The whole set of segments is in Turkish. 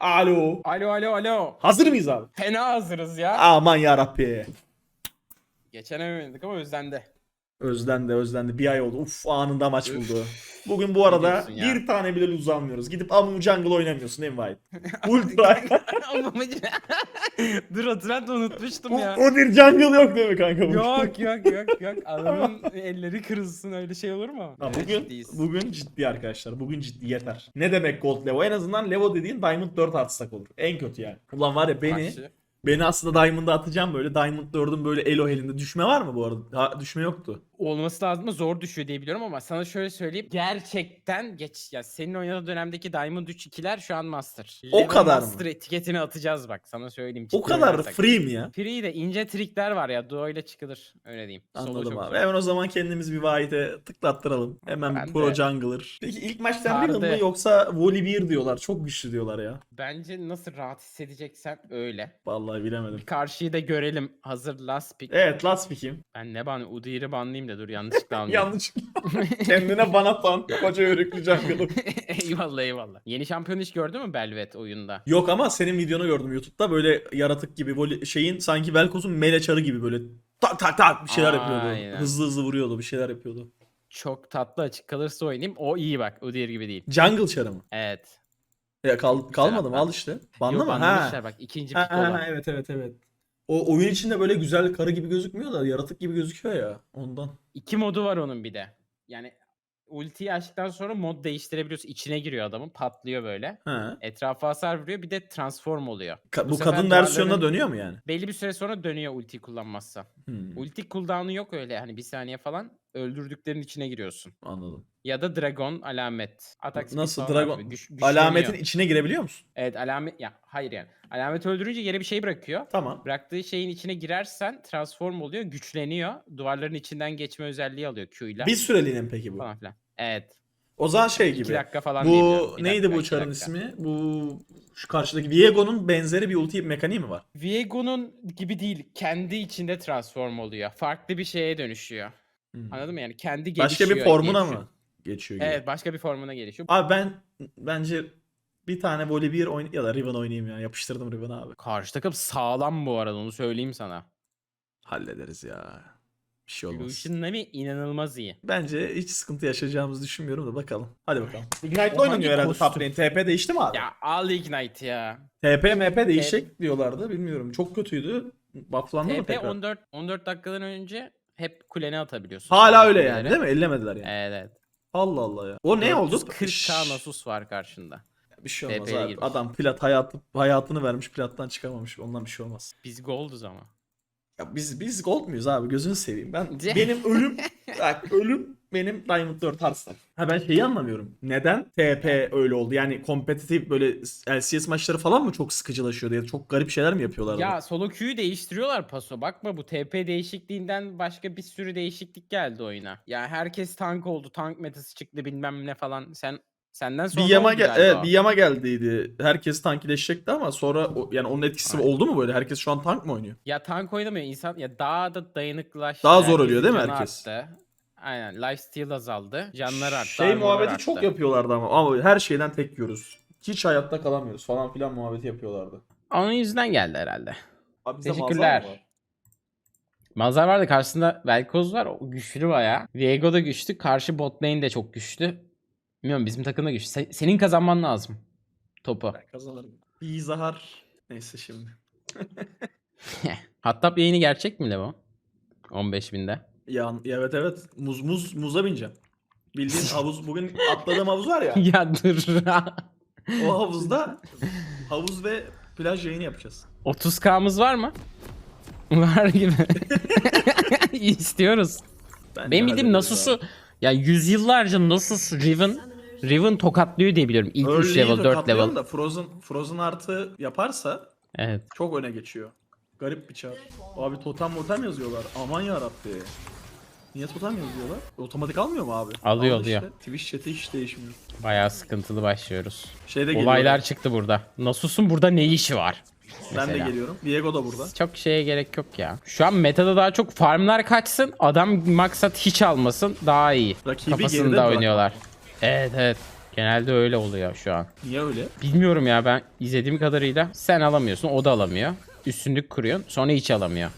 Alo. Alo alo alo. Hazır mıyız abi? Fena hazırız ya. Aman yarabbi. Geçen ememedik ama özlendi. Özlendi özlendi. Bir ay oldu. Uf anında maç buldu. Bugün bu arada bir tane bile lose almıyoruz. Gidip Amu Jungle oynamıyorsun değil mi Vahit? Ultra. Dur hatırlat unutmuştum o, ya. o bir jungle yok değil mi kanka? bugün? yok yok yok yok. Adamın elleri kırılsın öyle şey olur mu? Ha, Evet, bugün, ciddiyiz. bugün ciddi arkadaşlar. Bugün ciddi yeter. Ne demek Gold Levo? En azından Levo dediğin Diamond 4 artsak olur. En kötü yani. Ulan var ya beni Karşı. Beni aslında Diamond'a atacağım böyle. Diamond 4'ün böyle elo elinde. Düşme var mı bu arada? Ha, düşme yoktu. olması lazım da zor düşüyor diye biliyorum ama sana şöyle söyleyeyim. Gerçekten geç ya senin oynadığın dönemdeki Diamond 3 2'ler şu an Master. O Level kadar mı? Master etiketini atacağız bak sana söyleyeyim. O kadar oynarsak. free mi ya? Free de ince trikler var ya duo ile çıkılır öyle diyeyim. Solo Anladım çok abi. Hemen o zaman kendimizi bir Vahit'e tıklattıralım. Hemen Ben bir Pro de- Jungler. Peki ilk Riven Sardı. mı yoksa Volibear diyorlar. Çok güçlü diyorlar ya. Bence nasıl rahat hissedeceksen öyle. Vallahi bilemedim. Bir karşıyı da görelim. Hazır last pick. Evet last pick'im. Ben ne ban Udyr'i banlayayım da dur yanlışlıkla almayayım. Yanlış. Kendine bana tan. Koca örüklü jungle'ım. eyvallah eyvallah. Yeni şampiyon hiç gördün mü Belvet oyunda? Yok ama senin videonu gördüm YouTube'da böyle yaratık gibi şeyin sanki Velkoz'un meleçarı gibi böyle tak tak tak bir şeyler yapıyordu. Aynen. Hızlı hızlı vuruyordu bir şeyler yapıyordu. Çok tatlı açık kalırsa oynayayım. O iyi bak. Udyr gibi değil. Jungle çarı mı? Evet. Ya kal kalmadım hatta. al işte. Banlı Yok, mı? Ha. bak ikinci Ha, ha, olan. ha, evet evet evet. O oyun içinde böyle güzel karı gibi gözükmüyor da yaratık gibi gözüküyor ya ondan. İki modu var onun bir de. Yani ultiyi açtıktan sonra mod değiştirebiliyorsun. İçine giriyor adamın. Patlıyor böyle. Ha. Etrafa hasar vuruyor. Bir de transform oluyor. Ka- Bu bu kadın versiyonuna dönüyor mu yani? Belli bir süre sonra dönüyor ulti kullanmazsa. Hmm, Ulti cooldown'u yok öyle hani bir saniye falan. Öldürdüklerin içine giriyorsun. anladım. Ya da dragon alamet. Atak Nasıl dragon- güç-. Alametin içine girebiliyor musun? Evet alamet ya hayır yani. Alamet öldürünce yere bir şey bırakıyor. Tamam. Bıraktığı şeyin içine girersen transform oluyor, güçleniyor. Duvarların içinden geçme özelliği alıyor Q ile. Bir süreliğine mi peki bu? falan filan. Evet. O zaman şey 2 gibi. dakika falan. Bu Bir neydi dakika, bu iki çarın dakika. ismi? Bu şu karşıdaki Viego'nun benzeri bir ulti mekaniği mi var? Viego'nun gibi değil. Kendi içinde transform oluyor. Farklı bir şeye dönüşüyor. Hmm. Anladın mı yani? Kendi gelişiyor. Başka bir formuna gelişiyor. mı geçiyor gibi? Evet başka bir formuna gelişiyor. Abi ben bence bir tane Volibear oyn ya da Riven oynayayım ya. Yapıştırdım Riven abi. Karşı takım sağlam bu arada onu söyleyeyim sana. Hallederiz ya. Bir şey olmaz. Lucian Nami inanılmaz iyi. Bence hiç sıkıntı yaşayacağımızı düşünmüyorum da bakalım. Hadi bakalım. Ignite'la oynanıyor herhalde kostüm? top lane. TP değişti mi abi? Ya al Ignite ya. TP MP değişecek diyorlardı. Bilmiyorum. Çok kötüydü. Bufflandı mı TP tekrar? 14 14 dakikadan önce hep kulene atabiliyorsun. Hala öyle kuleleri. yani değil mi? Ellemediler yani. Evet. Allah Allah ya. O ne oldu? 40k Nasus var karşında. Bir şey olmaz TP'ye abi. girmiş. Adam plat hayatı, hayatını vermiş plattan çıkamamış. Ondan bir şey olmaz. Biz golduz ama. Ya biz biz gold muyuz abi? Gözünü seveyim. Ben benim ölüm bak ölüm benim Diamond 4 Hearthstone. Ha ben şeyi anlamıyorum. Neden TP öyle oldu? Yani kompetitif böyle LCS maçları falan mı çok sıkıcılaşıyordu ya da çok garip şeyler mi yapıyorlardı? Ya solo queue'yu değiştiriyorlar paso. Bakma bu TP değişikliğinden başka bir sürü değişiklik geldi oyuna. Ya herkes tank oldu. Tank metası çıktı bilmem ne falan. Sen senden sonra bir yama gel evet, bir yama geldiydi. Herkes tankileşecekti ama sonra o- yani onun etkisi Aynen. oldu mu böyle? Herkes şu an tank mı oynuyor? Ya tank oynamıyor insan ya daha da dayanıklılaştı. Daha zor herkesin ölüyor değil mi herkes? Arttı. Aynen lifesteal azaldı. Canlar arttı. Şey muhabbeti arttı. çok yapıyorlardı ama. Ama her şeyden tek yiyoruz. Hiç hayatta kalamıyoruz falan filan muhabbeti yapıyorlardı. Onun yüzünden geldi herhalde. Abi Teşekkürler. mazhar mı var? Mazhar vardı karşısında Velkoz var. O güçlü baya. Viego da güçlü. Karşı bot lane de çok güçlü. Bilmiyorum bizim takım da güçlü. Se- senin kazanman lazım. Topu. Ben kazanırım. Bir zahar. Neyse şimdi. Hatta yayını gerçek mi Levo? 15 binde. Ya, evet evet. Muz muz muza bineceğim. Bildiğin havuz bugün atladığım havuz var ya. ya dur. o havuzda havuz ve plaj yayını yapacağız. 30k'mız var mı? Var gibi. İstiyoruz. Bence Benim bildiğim Nasus'u ya yüzyıllarca Nasus Riven Riven tokatlıyor diye biliyorum. İlk 3 Early'yi level 4 tokatlıyorum level. da Frozen, Frozen artı yaparsa Evet. çok öne geçiyor. Garip bir çar. Abi totem motem yazıyorlar. Aman yarabbi. Niye totem yazıyorlar? Otomatik almıyor mu abi? Alıyor, Al işte. alıyor. Twitch chat'i hiç değişmiyor. Bayağı sıkıntılı başlıyoruz. Şeyde. Olaylar çıktı burada. Nasus'un burada ne işi var? Ben de mesela. geliyorum. Diego da burada. Çok şeye gerek yok ya. Şu an metada daha çok farmlar kaçsın. Adam maksat hiç almasın. Daha iyi. Rakibi geride Kafasında bırak. oynuyorlar. Evet evet. Genelde öyle oluyor şu an. Niye öyle? Bilmiyorum ya ben izlediğim kadarıyla sen alamıyorsun o da alamıyor. Üstünlük kuruyorsun sonra hiç alamıyor.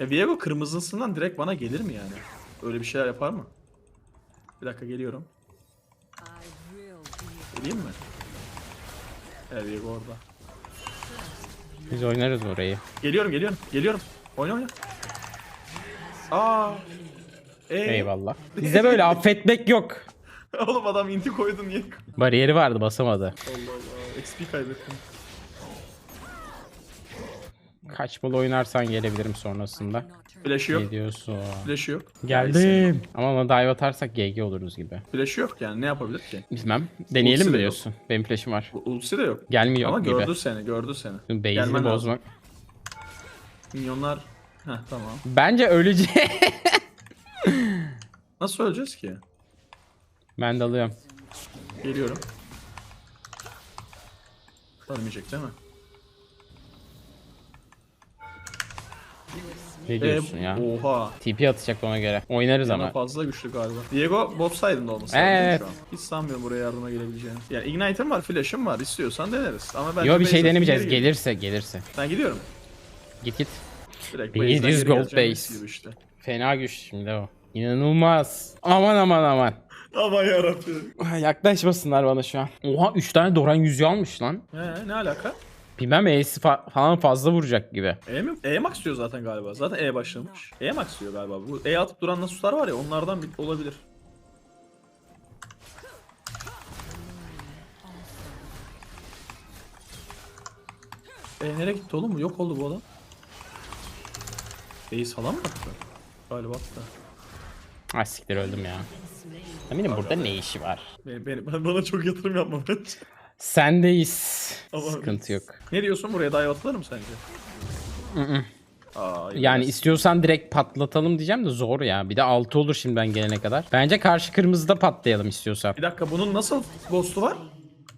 Ya Viego kırmızısından direkt bana gelir mi yani? Öyle bir şeyler yapar mı? Bir dakika geliyorum. Geleyim mi? Evet Viego orada. Biz oynarız orayı. Geliyorum geliyorum geliyorum. Oyna oyna. Aa. Ee, Eyvallah. Bize böyle affetmek yok. Oğlum adam inti koydu niye? Bariyeri vardı basamadı. Allah Allah. XP kaybettim. Kaç bol oynarsan gelebilirim sonrasında. Flash'ı yok. Ne diyorsun? Flash'ı yok. Geldim. Ama ona dive atarsak GG oluruz gibi. Flash'ı yok yani ne yapabilir ki? Bilmem. Deneyelim Ultisi mi de diyorsun? Benim flash'im var. Ultisi de yok. Gelmiyor Ama gibi. gördü seni gördü seni. Base'ini Gelmen lazım. bozmak. Minyonlar... Heh tamam. Bence öleceğim. Nasıl öleceğiz ki? ben de alıyorum. Geliyorum. Ölmeyecek değil mi? Ne diyorsun ya? Oha. TP atacak ona göre. Oynarız Yana ama. fazla güçlü galiba. Diego bot side'ında olması Evet. lazım şu an. Hiç sanmıyorum buraya yardıma gelebileceğini. Yani Ignite'im var, flash'ım var. İstiyorsan deneriz. Ama bence Yo bir şey denemeyeceğiz. Gelirse gelirse. gel. Ben gidiyorum. Git git. Direkt Bir base'den 700 geri gold geleceğim, base. gibi işte. Fena güç şimdi o. İnanılmaz. Aman aman aman. Aman yarabbim. Yaklaşmasınlar bana şu an. Oha 3 tane Doran yüzüğü almış lan. Ee, ne alaka? Bilmem E'si fa- falan fazla vuracak gibi. E mi? E max diyor zaten galiba. Zaten E başlamış. E max diyor galiba. Bu E atıp duran Nasus'lar var ya onlardan bir olabilir. E nereye gitti oğlum? Yok oldu bu adam. Base falan mı attı? Galiba attı. Ay siktir öldüm ya. Eminim burada ne işi var? Beni, beni, ben- bana çok yatırım yapma bence. Sendeyiz. Ama- Sıkıntı yok. Ne diyorsun buraya dive atılır mı sence? Aa, Yani biraz. istiyorsan direkt patlatalım diyeceğim de zor ya. Bir de 6 olur şimdi ben gelene kadar. Bence karşı kırmızıda patlayalım istiyorsan. Bir dakika bunun nasıl ghost'u var?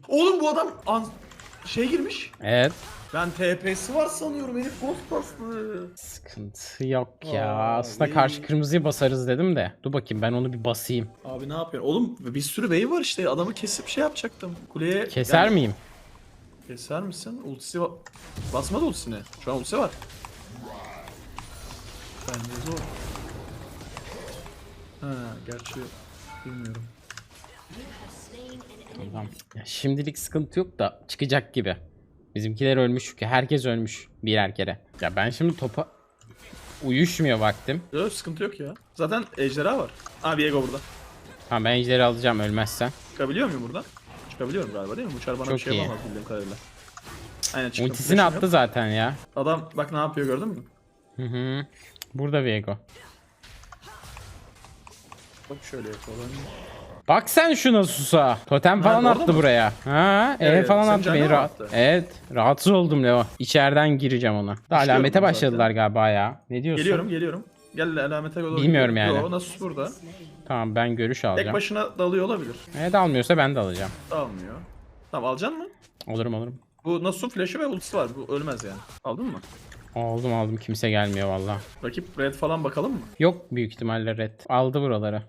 Oğlum bu adam an- şey girmiş. Evet. Ben TP'si var sanıyorum herif ghost bastı. Sıkıntı yok ya. Aa, Aslında iyi. karşı kırmızıya basarız dedim de. Dur bakayım ben onu bir basayım. Abi ne yapıyorsun? Oğlum bir sürü wave var işte adamı kesip şey yapacaktım. Kuleye Keser yani- miyim? Keser misin? Ultisi va- basmadı ultisine. Şu an ultisi var. Bence zor. Ha gerçi bilmiyorum. Tamam. Ya şimdilik sıkıntı yok da çıkacak gibi. Bizimkiler ölmüş çünkü herkes ölmüş birer kere. Ya ben şimdi topa uyuşmuyor vaktim. Yok sıkıntı yok ya. Zaten ejderha var. Aa Viego burada. Tamam ben ejderi alacağım ölmezsen. Çıkabiliyor muyum buradan? Çıkabiliyorum galiba değil mi? Bu çar bana Çok bir şey iyi. yapamaz bildiğim kadarıyla. Aynen çıktım. Ultisini Flash'ım attı yok. zaten ya. Adam bak ne yapıyor gördün mü? Hı hı. Burada Viego. Bak şöyle yapalım. Bak sen şuna susa. Totem falan orada attı buraya. Ha, e Evet, falan senin attı canına beni mı rahat. attı? Evet, rahatsız oldum Leo. İçeriden gireceğim ona. Da alamete zaten. başladılar galiba ya. Ne diyorsun? Geliyorum geliyorum. Gel alamete doğru. Bilmiyorum yani. Yo nasıl burada? Tamam ben görüş Tek alacağım. başına dalıyor olabilir. Evet almıyorsa ben de alacağım. Almıyor. Tamam alacaksın mı? Olurum olurum. Bu Nasus'un flash'ı ve ultisi var. Bu ölmez yani. Aldın mı? Aldım aldım kimse gelmiyor valla. Rakip red falan bakalım mı? Yok büyük ihtimalle red. Aldı buraları.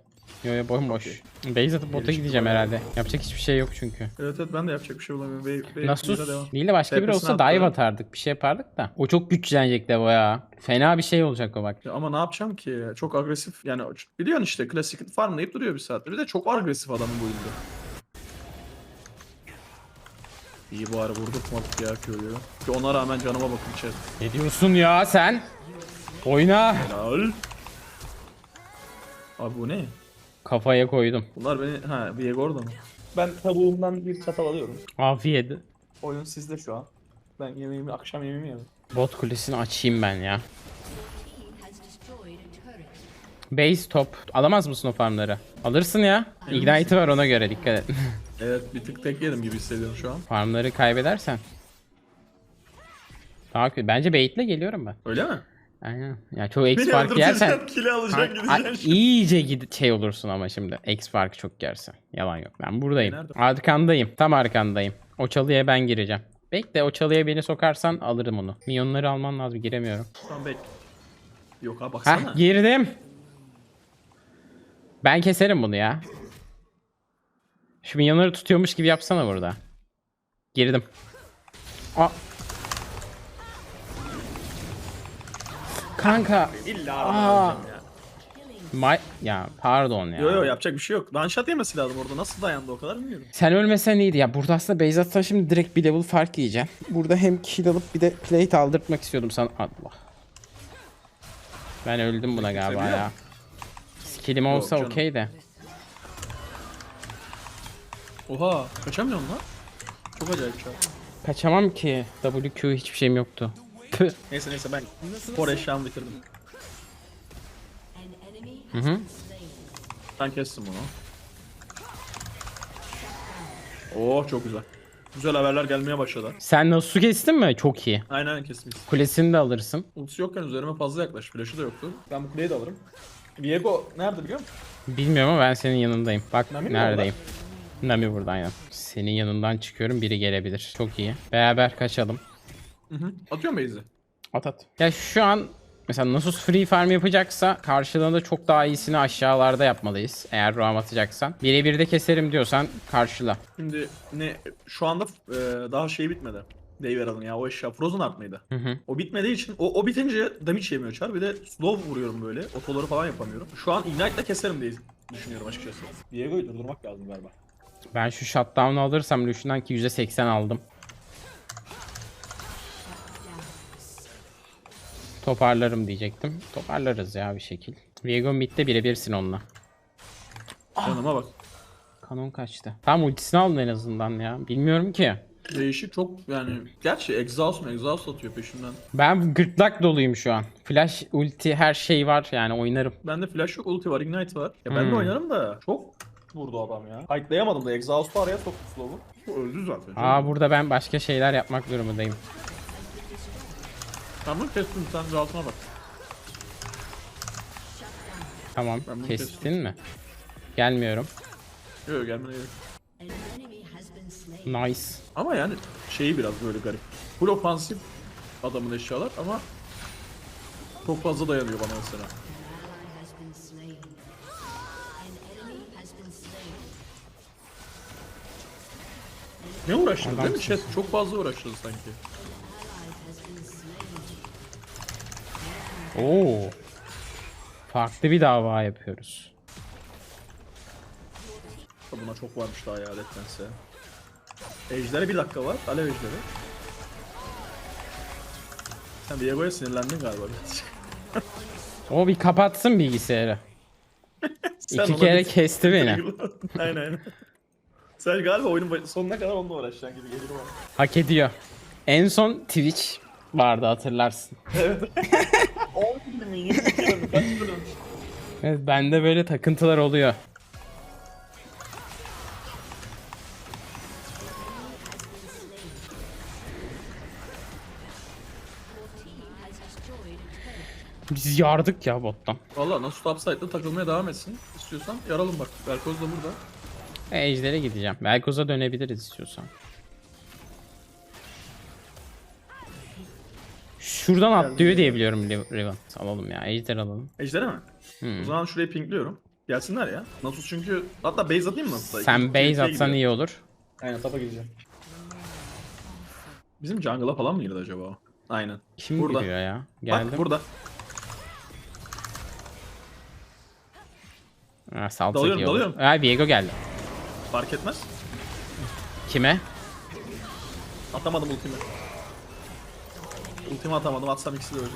Yo yo bomboş. Base atıp bota gideceğim herhalde. Yapacak hiçbir şey yok çünkü. Evet evet ben de yapacak bir şey bulamıyorum. Bize devam. Nasus değil de başka biri olsa dive atardık. Bir şey yapardık da. O çok güçlenecek de ya. Fena bir şey olacak o bak. Ya ama ne yapacağım ki? Çok agresif. Yani biliyorsun işte klasik farmlayıp duruyor bir saattir. Bir de çok agresif adamın bu ilde. İyi bari vurdurtmadık ya köyü. Ki ona rağmen canıma bakın chat. Ne diyorsun ya sen? Oyna. Helal. Abi bu ne? Kafaya koydum. Bunlar beni... Ha Viego orada mı? Ben tavuğumdan bir çatal alıyorum. Afiyet. Oyun sizde şu an. Ben yemeğimi, akşam yemeğimi yedim. Bot kulesini açayım ben ya. Base top. Alamaz mısın o farmları? Alırsın ya. Ignite var ona göre dikkat et. Evet bir tık tek yedim gibi hissediyorum şu an. Farmları kaybedersen. Daha kötü. Bence baitle geliyorum ben. Öyle mi? Aynen. Ya çok X Beni fark yersen öldürteceksin, kili alacaksın gideceksin. iyice gid şey olursun ama şimdi. X farkı çok yersen. Yalan yok. Ben buradayım. Nerede? Arkandayım. Tam arkandayım. O çalıya ben gireceğim. Bekle o çalıya beni sokarsan alırım onu. Minyonları alman lazım. Giremiyorum. Tamam bek. Yok ha baksana. Hah girdim. Ben keserim bunu ya. Şu minyonları tutuyormuş gibi yapsana burada. Girdim. Aa. Kanka. İlla Aa. ya. May ya pardon ya. Yo yo yapacak bir şey yok. Lanşat yemesi lazım orada. Nasıl dayandı o kadar bilmiyorum. Sen ölmesen iyiydi ya. Burada aslında base atsan şimdi direkt bir level fark yiyeceksin. Burada hem kill alıp bir de plate aldırtmak istiyordum sana. Allah. Ben öldüm buna galiba Seviyor. ya. Skillim olsa canım. okey de. Oha kaçamıyorum lan. Çok acayip şey. Kaçamam ki. WQ hiçbir şeyim yoktu. Neyse neyse ben spor eşyamı bitirdim. Hı hı. Ben kestim bunu. Oh çok güzel. Güzel haberler gelmeye başladı. Sen Nasus'u kestin mi? Çok iyi. Aynen kestim. Kulesini de alırsın. Ultisi yokken üzerime fazla yaklaş. Flash'ı da yoktu. Ben bu kuleyi de alırım. Viego nerede biliyor musun? Bilmiyorum ama ben senin yanındayım. Bak Nami mi neredeyim. Nami burada aynen. Senin yanından çıkıyorum biri gelebilir. Çok iyi. Beraber kaçalım. Hı hı. Atıyor mu base'i? At at. Ya şu an mesela Nasus free farm yapacaksa karşılığında çok daha iyisini aşağılarda yapmalıyız. Eğer roam atacaksan. Birebir de keserim diyorsan karşıla. Şimdi ne şu anda e, daha şey bitmedi. Deyveral'ın ya o eşya Frozen Art mıydı? Hı hı. O bitmediği için o, o bitince damage yemiyor çar. Bir de slow vuruyorum böyle. Otoları falan yapamıyorum. Şu an Ignite'la keserim diye düşünüyorum açıkçası. Viego'yu durdurmak lazım galiba. Ben şu shutdown'u alırsam Lucian'dan ki %80 aldım. Toparlarım diyecektim. Toparlarız ya bir şekil. Viego midde birebirsin onunla. Canıma bak. Kanon kaçtı. Tam ultisini aldın en azından ya. Bilmiyorum ki. Değişik çok yani. Gerçi exhaust mu exhaust atıyor peşinden. Ben gırtlak doluyum şu an. Flash, ulti her şey var yani oynarım. Bende flash yok, ulti var, ignite var. Ya ben de Hmm. oynarım da çok vurdu adam ya. Fightlayamadım da exhaust'u araya soktu slow'u. Öldü zaten. Aa burada ben başka şeyler yapmak durumundayım. Ben bunu kestim sen rahatına bak. Tamam. Ben bunu Kestin mi? Gelmiyorum. Yok yok gelmene gerek. Slain. Nice. Ama yani şeyi biraz böyle garip. Full ofansif adamın eşyalar ama çok fazla dayanıyor bana mesela. Ne uğraştınız değil mi Adamsın. chat? Çok fazla uğraştınız sanki. Oo. Farklı bir dava yapıyoruz. Buna çok varmış daha ya adettense. Ejder'e bir dakika var. Alev ejderi. Sen Viego'ya sinirlendin galiba birazcık. O bir kapatsın bilgisayarı. İki kere kesti beni. aynen aynen. Sen galiba oyunun sonuna kadar onunla uğraşacaksın gibi geliyor bana. Hak ediyor. En son Twitch vardı hatırlarsın. 10 mi 20 kere mi kaç bölüm? Evet bende böyle takıntılar oluyor. Biz yardık ya bottan. Valla nasıl topside'da takılmaya devam etsin istiyorsan yaralım bak. Berkoz da burada. E, Ejder'e gideceğim. Belkoz'a dönebiliriz istiyorsan. Şuradan atlıyor diye biliyorum Riven. Alalım ya. Ejder alalım. Ejder'e mi? Hmm. O zaman şurayı pinkliyorum. Gelsinler ya. Nasus çünkü hatta base atayım mı Nasus'a? Sen İkinci- base atsan gidiyor. iyi olur. Aynen tapa gideceğim. Bizim jungle'a falan mı girdi acaba o? Aynen. Kim Burada. giriyor ya? Geldim. Bak burada. Ha, salsa Dalıyorum, iyi olur. dalıyorum. Ha, Viego geldi. Fark etmez. Kime? Atamadım ultimi. Ultimi atamadım. Atsam ikisi de ölecek.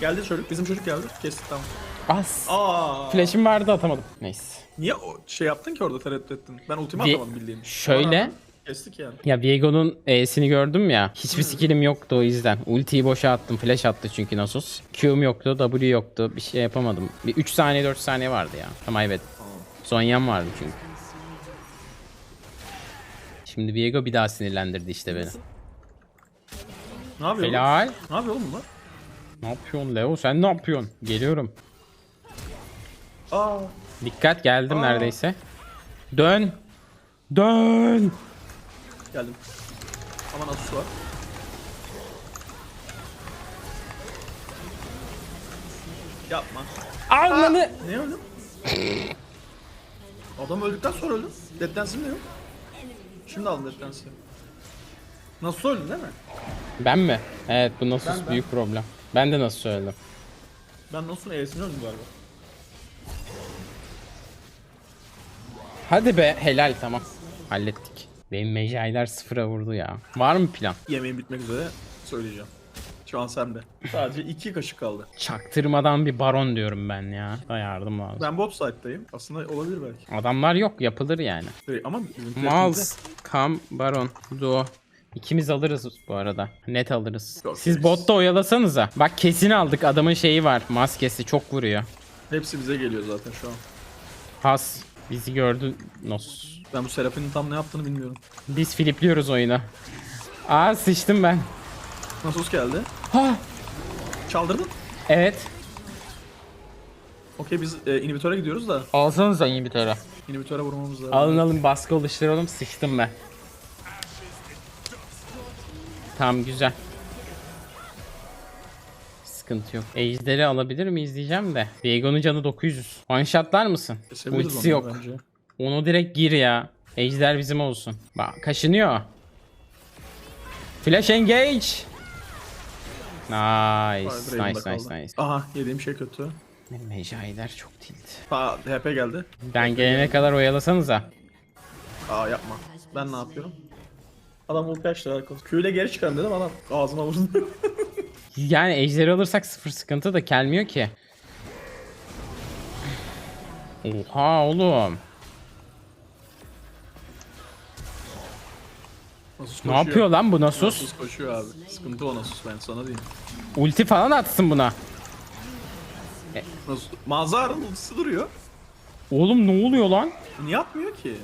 Geldi çocuk. Bizim çocuk geldi. Kestik tamam. As. Aa. Flash'im vardı atamadım. Neyse. Niye o şey yaptın ki orada tereddüt ettin? Ben ultimi Bir- atamadım bildiğin. Şöyle. Kestik yani. Ya Viego'nun E'sini gördüm ya. Hiçbir skill'im yoktu o yüzden. Ultiyi boşa attım. Flash attı çünkü Nasus. Q'm yoktu, W yoktu. Bir şey yapamadım. Bir 3 saniye 4 saniye vardı ya. Tamam evet. Zonya'm vardı çünkü. Şimdi Viego bir daha sinirlendirdi işte beni. Ne yapıyor? oğlum? Helal. Ne yapıyor oğlum bunlar? Ne yapıyorsun Leo? Sen ne yapıyorsun? Geliyorum. Aa. Dikkat geldim Aa. neredeyse. Dön. Dön. Geldim. Ama Nasus var. Yapma. Ananı. Ne öyle? Adam öldükten sonra öldü. Dead Dance'im de yok. Şimdi aldım Dead Dance'i. Nasıl öldün değil mi? Ben mi? Evet bu Nasus Ben- ben. büyük problem. Ben de nasıl öldüm? Ben Nasıl'ın E'sini öldüm galiba. Hadi be helal tamam. Hallettik. Benim mecailer sıfıra vurdu ya. Var mı plan? Yemeğin bitmek üzere söyleyeceğim. Şu an sende. Sadece iki kaşık kaldı. Çaktırmadan bir baron diyorum ben ya. Da yardım lazım. Ben bot side'dayım. Aslında olabilir belki. Adamlar yok yapılır yani. Şey, Ama bizim Miles, Kam, Baron, Duo. İkimiz alırız bu arada. Net alırız. Yok, Siz yok. botta oyalasanıza. Bak kesin aldık. Adamın şeyi var. Maskesi çok vuruyor. Hepsi bize geliyor zaten şu an. Has. Bizi gördü. Nos. Ben bu Seraphim'in tam ne yaptığını bilmiyorum. Biz flipliyoruz oyunu. Aa sıçtım ben. Nasus geldi. Ha. Çaldırdın. Evet. Okey biz e, inhibitöre gidiyoruz da Alsanıza inhibitöre. inhibitöre vurmamız lazım. Alın alın baskı oluşturalım. Sıçtım ben. Tamam güzel. Sıkıntı yok. Ejder'i alabilir miyiz diyeceğim de. Viego'nun canı 900. One shotlar mısın? Kesebiliriz Ultisi onu yok. bence. Onu direkt gir ya. Ejder bizim olsun. Bak kaşınıyor. Flash engage. Nice. Vay, Nice nice kaldı. nice. Aha yediğim şey kötü. Mejailer çok tilt. Aa HP geldi. Ben gelene kadar oyalasanıza. Aa yapma. Ben ne yapıyorum? Adam ulti açtı alakalı. Q ile geri çıkarım dedim adam ağzıma vurdu. Yani ejderi alırsak sıfır sıkıntı da gelmiyor ki. Oha oğlum. Nasus Ne yapıyor lan bu Nasus? Nasus koşuyor abi. Sıkıntı o Nasus ben sana diyeyim. Ulti falan atsın buna. Nasus Mazar'ın ultisi duruyor. Oğlum ne oluyor lan? Niye atmıyor ki?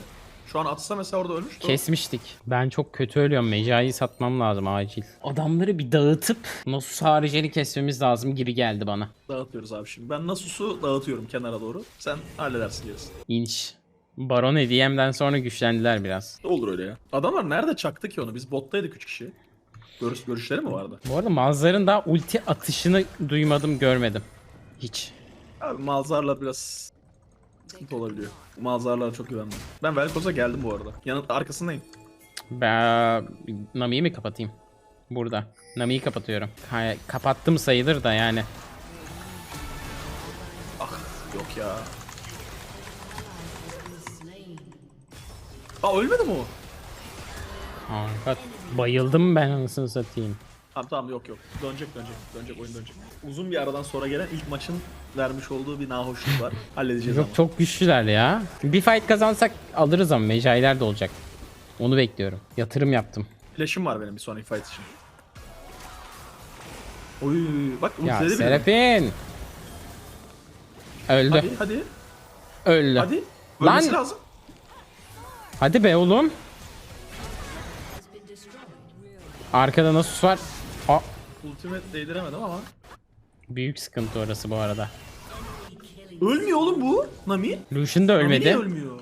Şu an atsa mesela orada ölmüştü. Kesmiştik. Ben çok kötü ölüyorum. Mecai'yi satmam lazım acil. Adamları bir dağıtıp Nasus haricini kesmemiz lazım gibi geldi bana. Dağıtıyoruz abi şimdi. Ben Nasus'u dağıtıyorum kenara doğru. Sen halledersin gerisini. İnç. Baron hediyemden sonra güçlendiler biraz. Olur öyle ya. Adamlar nerede çaktı ki onu? Biz bottaydık 3 kişi. Görüş, görüşleri mi vardı? Bu arada Mazlar'ın daha ulti atışını duymadım görmedim. Hiç. Abi Malzar'la biraz sıkıntı olabiliyor. Malzar'lara çok güvenmem. Ben Velkoz'a geldim bu arada. Yanı arkasındayım. Ben Nami'yi mi kapatayım? Burada. Nami'yi kapatıyorum. Ha, kapattım sayılır da yani. Ah yok ya. Aa ölmedi mi o? Harika. Bayıldım ben anasını satayım. Tamam tamam yok yok. Dönecek dönecek. Dönecek oyun dönecek. Uzun bir aradan sonra gelen ilk maçın vermiş olduğu bir nahoşluk var. Halledeceğiz ama. Çok güçlüler ya. Bir fight kazansak alırız ama Mecailer de olacak. Onu bekliyorum. Yatırım yaptım. Flash'ım var benim bir sonraki fight için. Oy bak Ya ultiledi bile. Serapin. Öldü. Hadi hadi Öldü. hadi. Lan! Ölmesi lazım. Hadi be oğlum. Arkada Nasus var. Aa, Ultimate değdiremedim ama. büyük sıkıntı orası bu arada. Ölmüyor oğlum bu. Nami. Lucian da Nami ölmedi. niye ölmüyor?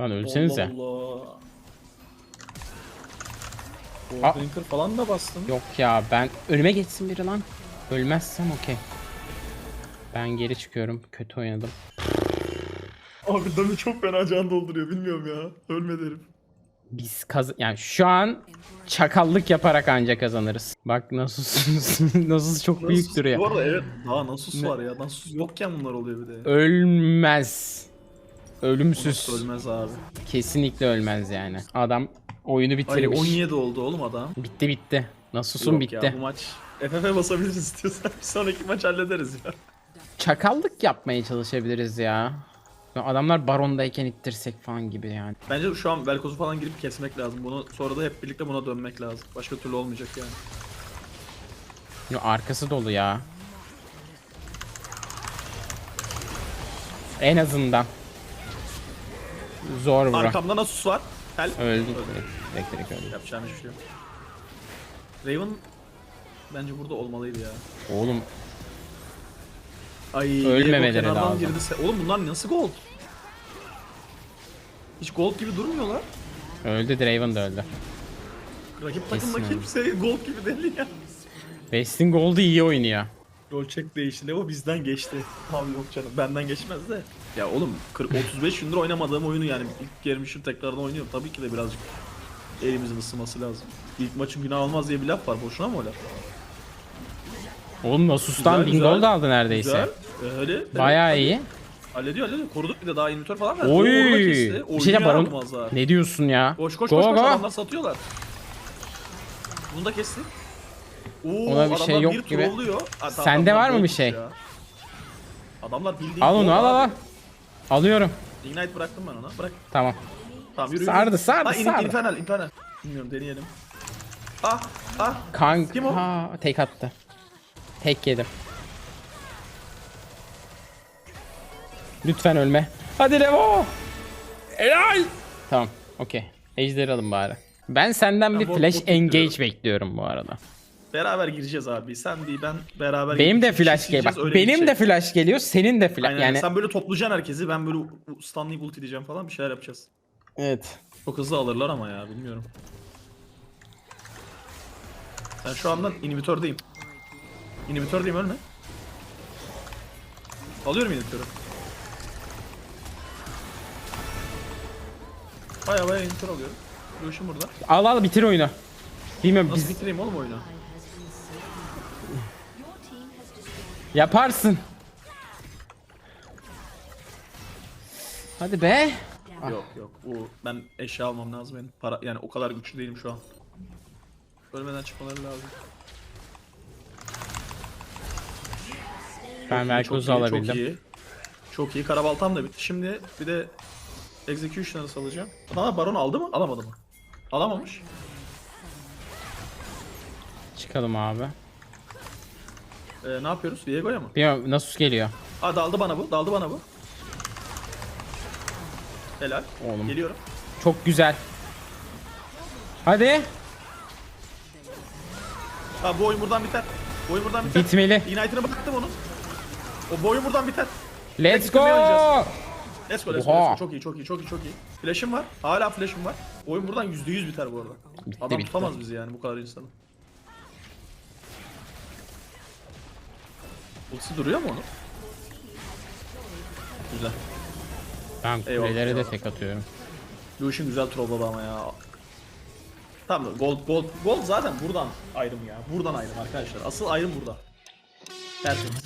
Lan ölsenize. Allah Allah. Aa. Blinker falan da bastım. Yok ya ben önüme geçsin biri lan. Ölmezsem okey. Ben geri çıkıyorum. Kötü oynadım. Abi Nami çok fena can dolduruyor bilmiyorum ya. Ölmedi herif. Biz kaz yani şu an çakallık yaparak anca kazanırız. Bak nasıl nasıl çok büyük Nasus- duruyor. Bu arada evet daha Nasus var ya. Nasus yokken bunlar oluyor bir de. Ölmez. Ölümsüz. Nasus ölmez abi. Kesinlikle ölmez yani. Adam oyunu Ay bitirmiş. 17 oldu oğlum adam. Bitti bitti. Nasus'un bitti. Ya, bu maç FF basabiliriz istiyorsan bir sonraki maç hallederiz ya. Çakallık yapmaya çalışabiliriz ya. Adamlar barondayken ittirsek falan gibi yani. Bence şu an Velkoz'u falan girip kesmek lazım. Bunu sonra da hep birlikte buna dönmek lazım. Başka türlü olmayacak yani. Yo, arkası dolu ya. En azından. Zor bura. Arkamda Nasus var. Hel. Öldü. Direkt direkt öldü. Yapacağım hiçbir şey yok. Raven bence burada olmalıydı ya. Oğlum Ay, Ölmemeleri Diego lazım. girdi. Oğlum bunlar nasıl gold? Hiç gold gibi durmuyorlar. öldü Draven de öldü. Rakip Kesin öyle. kimse gold gibi değil ya. Westing Gold'u iyi oynuyor. Rol check değişti. O bizden geçti. Abi yok canım benden geçmez de. Ya oğlum 40 35 gündür oynamadığım oyunu yani ilk gelmişim tekrardan oynuyorum. Tabii ki de birazcık elimizin ısınması lazım. İlk maçın günah olmaz diye bir laf var. Boşuna mı o laf? Oğlum Nasus'tan Güzel, 1000 güzel. gold aldı neredeyse. Güzel. Ee, öyle. Bayağı Evet, iyi. Hallediyor hallediyor. Koruduk bir de daha inhibitor falan verdi. Oy. Bir şey Mazhar. Ne diyorsun ya? Koş koş Go, koş koş go. adamlar satıyorlar. Bunu da kestik. Oo, Ona bir şey yok bir gibi. Ha, Sende var mı bir şey? ya. Adamlar bildiğin Al onu al al al. Alıyorum. Ignite bıraktım ben ona. Bırak. Tamam. Tamam yürü. Sardı, yürü. sardı, Ha, in- sardı. Infernal infernal. Bilmiyorum deneyelim. Ah ah. Kanka. Kim o? Ha, tek attı. Tek yedim. Lütfen ölme. Hadi Levo. Helal. Tamam. Okey. Ejderi alın bari. Ben senden bir bot- flash bot engage bekliyorum. bekliyorum bu arada. Beraber gireceğiz abi. Sen değil ben beraber Benim de gireceğiz. flash geliyor. Bak Öyle benim şey. de flash geliyor, senin de flash. Aynen, yani sen böyle toplayacaksın herkesi. Ben böyle stunlayıp ulti diyeceğim falan bir şeyler yapacağız. evet. Çok hızlı alırlar ama ya bilmiyorum. Ben şu anda inhibitördeyim. İnhibitördeyim ölme. Alıyorum inhibitörü. Baya baya inhibitör alıyorum. Görüşüm burada. Al al bitir oyunu. Bilmiyorum Nasıl biz bitireyim oğlum oyunu? yaparsın. Hadi be. Yok yok. Bu ben eşya almam lazım benim. Para yani o kadar güçlü değilim şu an. Ölmeden çıkmaları lazım. Ben Velkoz'u iyi, alabildim. Çok iyi. Çok iyi. Karabaltam da bitti. Şimdi bir de Execution'ı salacağım. Adamlar Baron aldı mı? Alamadı mı? Alamamış. Çıkalım abi. Ee, ne yapıyoruz? Viego'ya mı? Bilmiyorum Nasus geliyor. Aa daldı bana bu. Daldı bana bu. Helal. Oğlum. Geliyorum. Çok güzel. Hadi. Ha bu oyun buradan biter. Bu oyun buradan biter. Bitmeli. Ignite'ını bıraktım onun. O bu oyun buradan biter. Let's go. Let's go, let's go, Oha. let's go. Çok iyi, çok iyi, çok iyi, çok iyi. Flash'ım var. Hala flash'ım var. Oyun buradan %100 biter bu arada. Adam bitti. tutamaz bizi yani bu kadar insanı. Ultisi duruyor mu onun? Güzel. Ben Eyvallah, kulelere de eyvallah. tek atıyorum. Lucian güzel trolladı ama ya. Tamam gold gold gold zaten buradan ayrım ya. Buradan ayrım arkadaşlar. Asıl ayrım burada. Tertemiz.